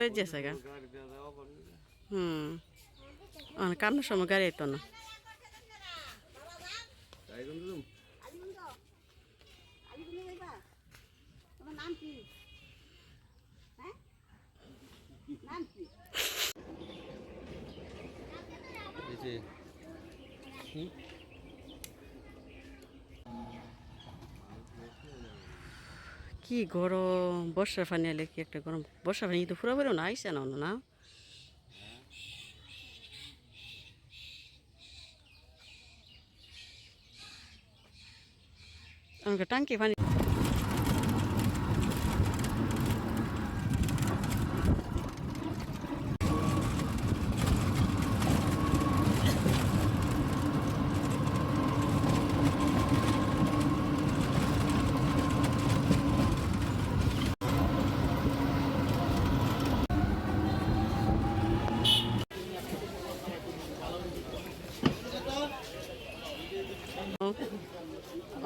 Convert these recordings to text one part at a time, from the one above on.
হয়ে গেছে গা হুম কান্নার সময় গাড়ি আইতো না আলিগঞ্জ কি গরম? বর্ষার পানি এলে কি একটা গরম? বর্ষা পানি তো ফুরা বেরো না আইসে না না? আমাকে টাঙ্কি পানি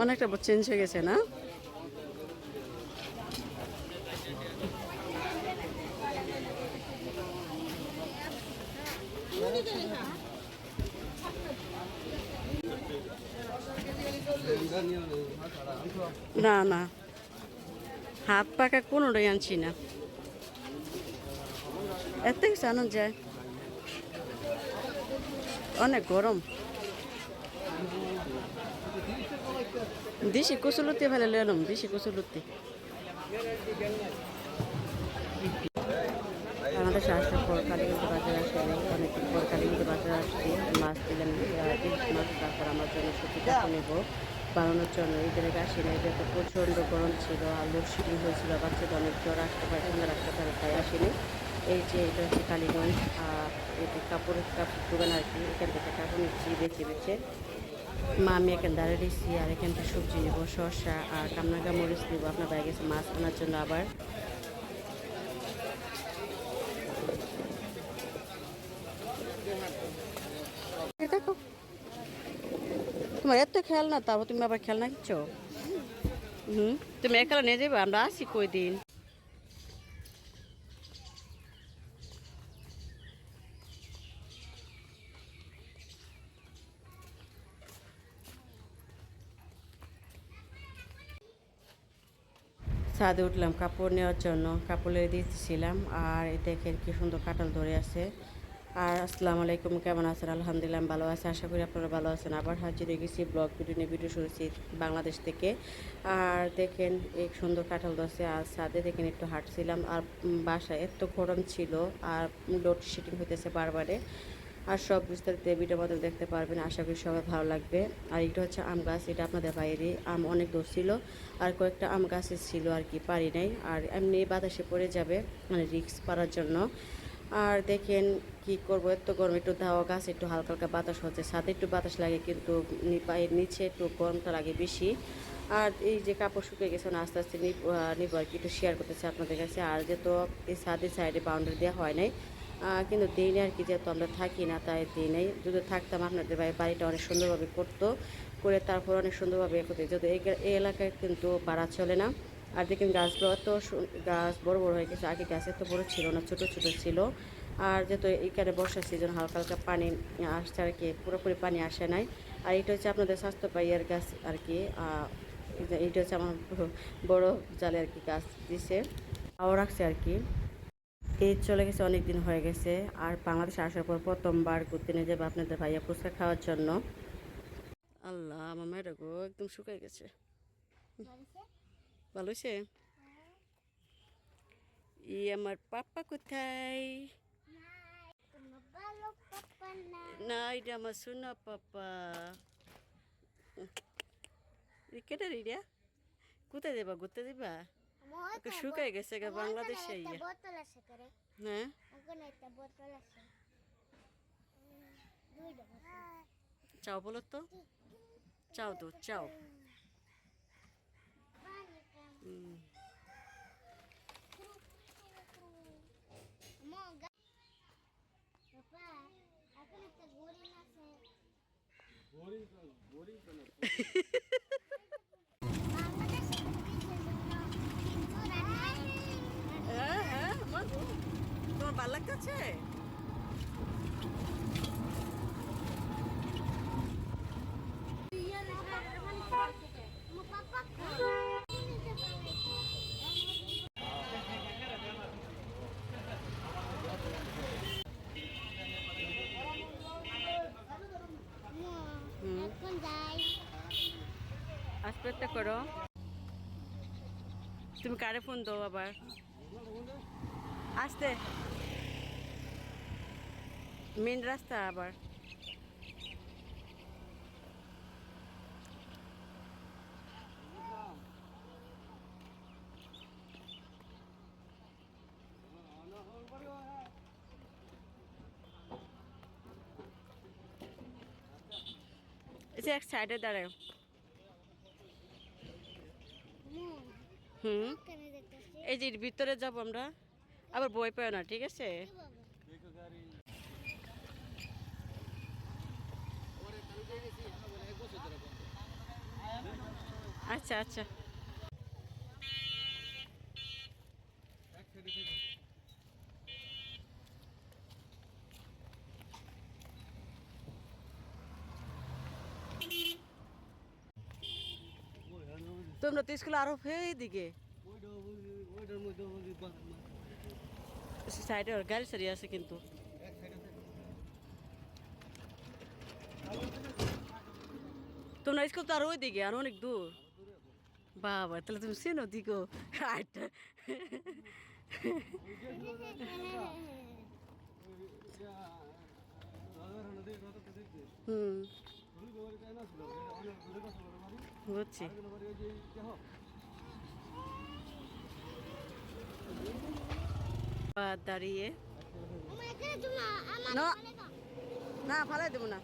অনেকটা চেঞ্জ হয়ে গেছে, না? না না। হাত পাকা কোনোটাই আনছি না। এত কিছু আনা যায়। অনেক গরম। দেশি কচুলতি ফেলে লেলাম দেশি কচুলতি আমাদের আসার পর কালীগঞ্জ বাজার আসলে অনেকদিন পর কালীগঞ্জ বাজার আসছি। মাছ দিলাম ইলিশ মাছ, তারপর আমার জন্য সত্যিটা নেব, বানানোর জন্য। আগে আসি না তো প্রচণ্ড গরম ছিল আর লোডশেডিং হয়েছিল, বাচ্চাদের অনেক জ্বর আসতে পারে ঠান্ডা রাখতে পারে তাই আসেনি। এই যে, এটা হচ্ছে কালীগঞ্জ, আর এটি কাপড়ের কাপড় দোকান আর কি, এখান থেকে কাপড় নিচ্ছি বেছে বেছে মা আমি এখানে দাঁড়িয়ে আর এখান থেকে সবজি নেব, শসা আর কামনাগা মরিচ নেব। আপনার বাইরে গেছে মাছ আনার জন্য আবার। তোমার এত খেয়াল না, তারপর তুমি আবার খেয়াল না কিচ্ছ? হুম, তুমি একালা নিয়ে যাবে আমরা আসি কই দিন ছাদে উঠলাম, কাপড় নেওয়ার জন্য। কাপড় দিয়েছিলাম আর দেখেন কি সুন্দর কাঁঠাল ধরে আছে। আর আসসালামু আলাইকুম, কেমন আছেন? আলহামদুলিল্লাহ ভালো আছে, আশা করি আপনারা ভালো আছেন। আবার হাজির হয়ে গেছি ব্লগ ভিডিও নিয়ে, ভিডিও শুনেছি বাংলাদেশ থেকে। আর দেখেন, এই সুন্দর কাঁঠাল ধরছে, আর ছাদে দেখেন একটু হাঁটছিলাম, আর বাসায় এত গরম ছিল, আর লোডশেডিং হইতেছে বারবারে। আর সব বিস্তারিত ভিডিওর মধ্যে দেখতে পারবেন। আশা করি সবাই ভালো লাগবে। আর এটা হচ্ছে আম গাছ, এটা আপনাদের বাইরে। আম অনেক দূর ছিল, আর কয়েকটা আম গাছের ছিল আর কি পারি নাই। আর এমনি বাতাসে পড়ে যাবে মানে রিক্স পারার জন্য। আর দেখেন কি করব, এত গরম একটু ধাওয়া গাছ, একটু হালকা হালকা বাতাস হচ্ছে। ছাদে একটু বাতাস লাগে, কিন্তু পায়ের নিচে একটু গরমটা লাগে বেশি। আর এই যে কাপড় শুকিয়ে গেছে, না, আস্তে আস্তে নিব আর কি, একটু শেয়ার করতেছে আপনাদের কাছে। আর যেহেতু এই ছাদের সাইডে বাউন্ডারি দেওয়া হয় নাই কিন্তু দিই আর কি, যেহেতু আমরা থাকি না, তাই দিই নাই যদি থাকতাম, আপনাদের বাড়ি বাড়িটা অনেক সুন্দরভাবে করতো, করে তারপর অনেক সুন্দরভাবে করতে যেহেতু এই এলাকায় কিন্তু বাড়া চলে না, আর দেখেন গাছগুলো এত গাছ বড় বড় হয়ে গেছে, আগে গাছ এত বড় ছিল না, ছোট ছোট ছিল। আর যেহেতু এখানে বর্ষার সিজন হালকা হালকা পানি আসছে আর কি, পুরোপুরি পানি আসে নাই। আর এটা হচ্ছে আপনাদের স্বাস্থ্য পাইয়ের গাছ আর কি এইটা হচ্ছে আমার বড় জালে আর কি গাছ দিছে। তাও রাখছে আর কি। এই চলে গেছে অনেক দিন হয়ে গেছে। আর বাংলাদেশে আসার পর প্রথমবার ঘুরতে নিয়ে যাবে আপনাদের ভাইয়া ফুচকা খাওয়ার জন্য। আল্লাহ, আমার মেয়েটা গো, একদম শুকাই গেছে। ভালো হয়েছে ই আমার পাপ্পা কোথায়? না, এটা আমার সোনা পাপ্পা। কেটে কোথায় দেবা ঘুরতে দিবা শুকাই গেছে গা বাংলাদেশে ইয়া বোতল আছে করে হ্যাঁ ওখানে একটা বোতল আছে চাও বলো তো চাও তো চাও পাপা এখন একটা গরিন আছে বাংলাদেশে ব্রিটিশের জন্য কিন্তু রাখা- হ্যাঁ হ্যাঁ আমার গো। তোমার ভালো লাগতেছে একটা করো। তুমি কারে ফোন দাও আবার? আসতে। মেন রাস্তা আবার। এই যে এক সাইডে দাঁড়াও। হুম। এই যে ভিতরে যাব আমরা। আবার বই পাও না ঠিক আছে? আচ্ছা আচ্ছা। তোমরা তো স্কুল আরও এই দিকে সাইডে ওর গাড়ি সারি আছে কিন্তু। তোমরা স্কুল তো আর ওই দিকে আর অনেক দূর। বাবা তাহলে তুমি চেনো দিগো আটটা হুম বুঝছি দাঁড়িয়ে। না ফালাই দেবো না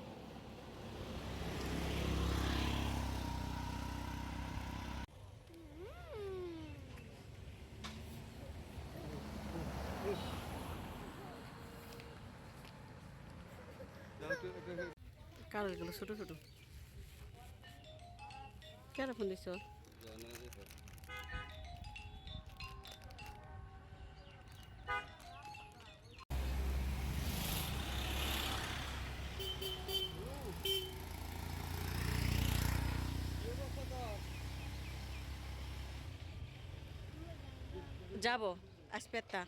কালারগুলো ছোট ছোট। কেন ফোন দিছ যাব আসপেত্তা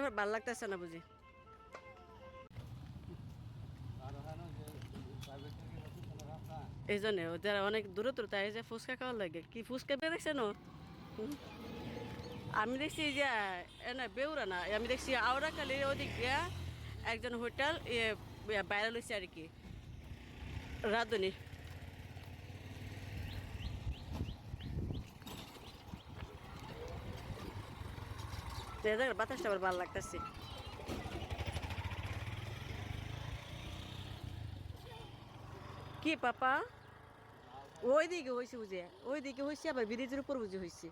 আমার ভালো লাগতেছে না বুঝি। এই জন্য ওদের অনেক দূরে দূরে তাই যে ফুচকা খাওয়ার লাগে। কি ফুচকা বের দেখছেন আমি দেখছি যে, এ না, বেউরা না আমি দেখছি আওড়া কালি ওদিক একজন হোটেল বাইরে লইছে আর কি। রাধুনি। দেখ বাতাসটা আবার ভালো লাগতেছে। কি পাপা? ওই দিকে হয়েছে বুঝে ওই দিকে হয়েছে আবার ব্রিজের উপর বুঝে হয়েছে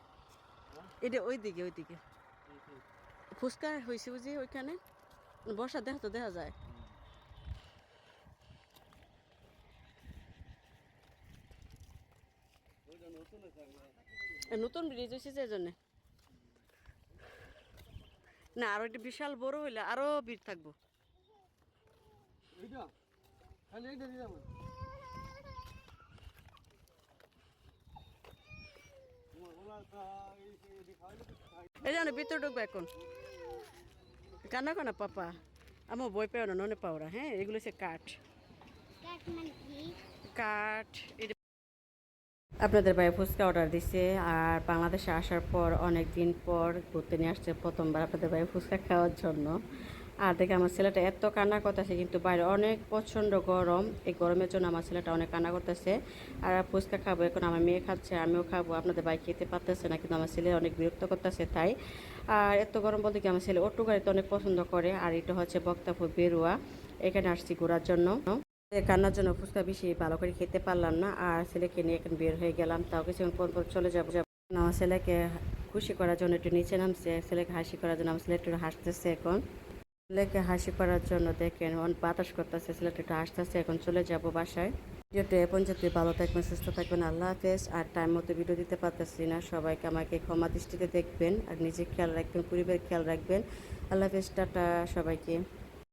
এটা ওই দিকে ওই দিকে ফুচকা হয়েছে বুঝি ওইখানে? বর্ষা দেখা তো দেখা যায়। নতুন ব্রিজ হয়েছে যে জন্যে না আরও একটা বিশাল বড় হইলে আরও ভিড় থাকব। এই জানো ভিতরে ঢুকবো এখন। কান্না কানা পাপা। আমার বই পেও না ননে পাওরা হ্যাঁ? এগুলো হচ্ছে কাঠ। কাঠ মানে কাঠ এটা আপনাদের ভাই ফুচকা অর্ডার দিছে, আর বাংলাদেশে আসার পর অনেক দিন পর ঘুরতে নিয়ে আসছে প্রথমবার আপনাদের ভাই ফুচকা খাওয়ার জন্য। আর দেখে আমার ছেলেটা এত কান্না করতেছে, কিন্তু বাইরে অনেক প্রচণ্ড গরম। এই গরমের জন্য আমার ছেলেটা অনেক কান্না করতেছে। আর ফুচকা খাব, এখন আমার মেয়ে খাচ্ছে, আমিও খাব, আপনাদের ভাই খেতে পারতেছে না, কিন্তু আমার ছেলে অনেক বিরক্ত করতেছে তাই। আর এত গরম বলতে কি আমার ছেলে অটো গাড়িতে অনেক পছন্দ করে, আর এটা হচ্ছে বক্তাপুর বেরুয়া। এখানে আসছি ঘোরার জন্য। কান্নার জন্য ফুচকা বেশি ভালো করে খেতে পারলাম না, আর ছেলেকে নিয়ে এখন বের হয়ে গেলাম, তাও কিছুক্ষণ পর পর চলে যাব। আমার ছেলেকে খুশি করার জন্য একটু নিচে নামছে, ছেলেকে হাসি করার জন্য আমার ছেলে একটু হাসতেছে এখন। ছেলেকে হাসি করার জন্য দেখেন বাতাস করতেছে, ছেলেটা একটু হাসতেছে, এখন চলে যাব বাসায়। ভিডিওটা এ পর্যন্ত, ভালো থাকবেন, সুস্থ থাকবেন, আল্লাহ হাফেজ। আর টাইম মতো ভিডিও দিতে পারতেছি না, সবাইকে আমাকে ক্ষমা দৃষ্টিতে দেখবেন, আর নিজে খেয়াল রাখবেন, পরিবারের খেয়াল রাখবেন। আল্লাহ হাফেজ, টাটা সবাইকে।